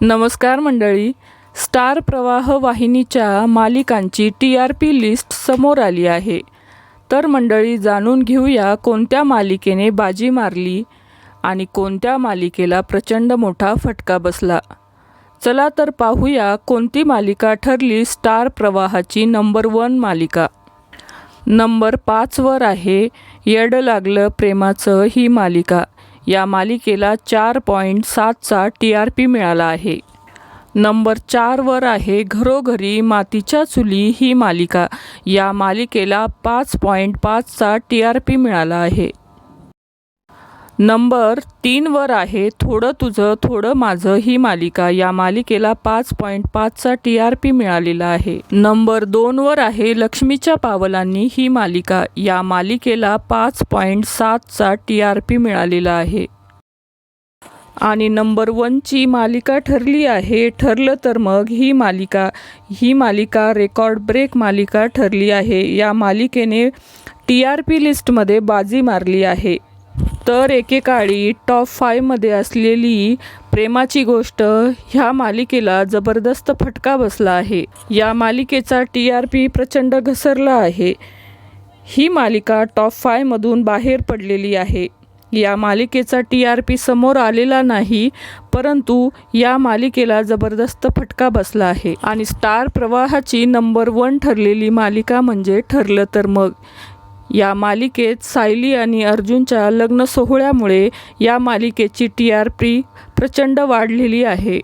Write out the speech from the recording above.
नमस्कार मंडळी. स्टार प्रवाह वाहिनीच्या मालिकांची टी आर पी लिस्ट समोर आली आहे. तर मंडळी जाणून घेऊया कोणत्या मालिकेने बाजी मारली आणि कोणत्या मालिकेला प्रचंड मोठा फटका बसला. चला तर पाहूया कोणती मालिका ठरली स्टार प्रवाहाची नंबर वन मालिका. नंबर पाचवर आहे येड लागलं प्रेमाचं ही मालिका. या मालिकेला चार पॉईंट सातचा टी आर पी मिळाला आहे. नंबर चारवर आहे घरोघरी मातीच्या चुली ही मालिका. या मालिकेला पाच पॉईंट पाचचा टी आर पी मिळाला आहे. नंबर तीनवर आहे थोडं तुझं थोडं माझं ही मालिका. या मालिकेला पाच पॉईंट पाचचा टी आर पी मिळालेला आहे. नंबर दोनवर आहे लक्ष्मीच्या पावलांनी ही मालिका. या मालिकेला पाच पॉईंट सातचा टी आर पी मिळालेला आहे. आणि नंबर वनची मालिका ठरली आहे ठरलं तर मग ही मालिका. ही मालिका रेकॉर्ड ब्रेक मालिका ठरली आहे. या मालिकेने टी आर पी लिस्टमध्ये बाजी मारली आहे. तर एकेकाळी टॉप फायमध्ये असलेली प्रेमाची गोष्ट ह्या मालिकेला जबरदस्त फटका बसला आहे. या मालिकेचा टी आर पी प्रचंड घसरला आहे. ही मालिका टॉप फायमधून बाहेर पडलेली आहे. या मालिकेचा टी आर पी समोर आलेला नाही परंतु या मालिकेला जबरदस्त फटका बसला आहे. आणि स्टार प्रवाहाची नंबर वन ठरलेली मालिका म्हणजे ठरलं तर मग. या मालिकेत सायली आणि अर्जुनच्या लग्न सोहळ्यामुळे या मालिकेची टी आर पी प्रचंड वाढलेली आहे.